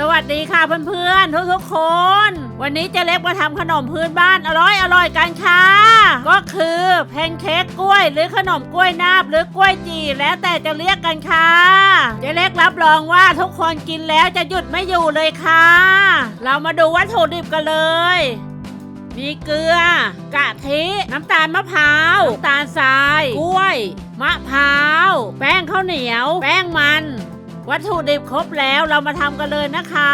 สวัสดีค่ะเพื่อนๆทุกๆคน วันนี้เจะเล็กมาทำขนมพื้นบ้านอร่อยอร่อยกันค่ะ ก็คือแพนเค้กกล้วย หรือขนมกล้วยนาบหรือกล้วยจีแล้วแต่จะเรียกกันค่ะเจะเล็กรับรองว่าทุกคนกินแล้วจะหยุดไม่อยู่เลยค่ะ เรามาดูวัตถุดิบกันเลย มีเกลือ กะทิ น้ำตาลมะพร้าวน้ำตาลทราย กล้วย มะพร้าว แป้งข้าวเหนียว แป้งมัน วัตถุดิบครบแล้วเรามาทำกันเลยนะคะ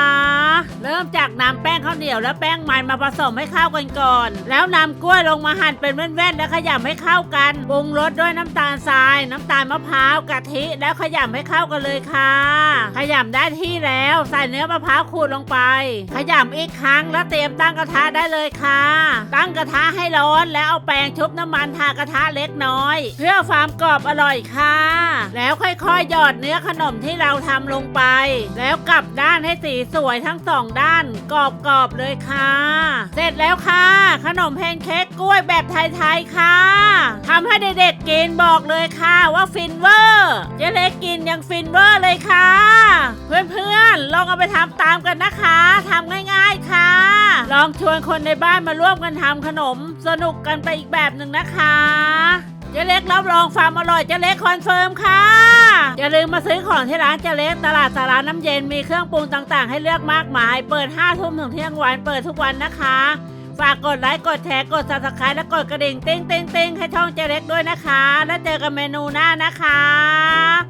เริ่มจากนำแป้งข้าวเหนียวและแป้งมันมาผสมให้เข้ากันก่อน แล้วนำกล้วยลงมาหั่นเป็นแว่นๆแล้วขยำให้เข้ากันปรุงรสด้วยน้ำตาลทราย น้ำตาลมะพร้าวกะทิแล้วขยำให้เข้ากันเลยค่ะ ขยำได้ที่แล้วใส่เนื้อมะพร้าวขูดลงไป ขยำอีกครั้งแล้วเตรียมตั้งกระทะได้เลยค่ะ ตั้งกระทะให้ร้อนแล้วเอาแป้งชุบน้ำมันทากระทะเล็กน้อย เพื่อความกรอบอร่อยค่ะ แล้วค่อยๆหยอดเนื้อขนมที่เราทำลงไป แล้วกลับด้านให้สีสวยทั้งสองด้านกรอบๆเลยค่ะ เสร็จแล้วค่ะ ขนมแพนเค้กกล้วยแบบไทยๆค่ะทำให้เด็กๆกินบอกเลยค่ะว่าฟินเวอร์เจ๊เล็กกินยังฟินเวอร์เลยค่ะ เพื่อนๆลองเอาไปทำตามกันนะคะทำง่ายๆค่ะ ลองชวนคนในบ้านมาร่วมกันทำขนมสนุกกันไปอีกแบบหนึ่งนะคะเจ๊เล็กรับรองความอร่อยเจ๊เล็กคอนเฟิร์มค่ะ อย่าลืมมาซื้อของที่ร้านเจเล็กตลาดสาราน้ำเย็นมีเครื่องปรุงต่างๆ ให้เลือกมากมาย เปิด5ทุ่มถึงเที่ยงวันเปิดทุกวันนะคะ ฝากกดไลค์กดแชร์กด subscribe และกดกระดิ่งติ้งติ้งติ้งให้ช่องเจเล็กด้วยนะคะ แล้วเจอกันเมนูหน้านะคะ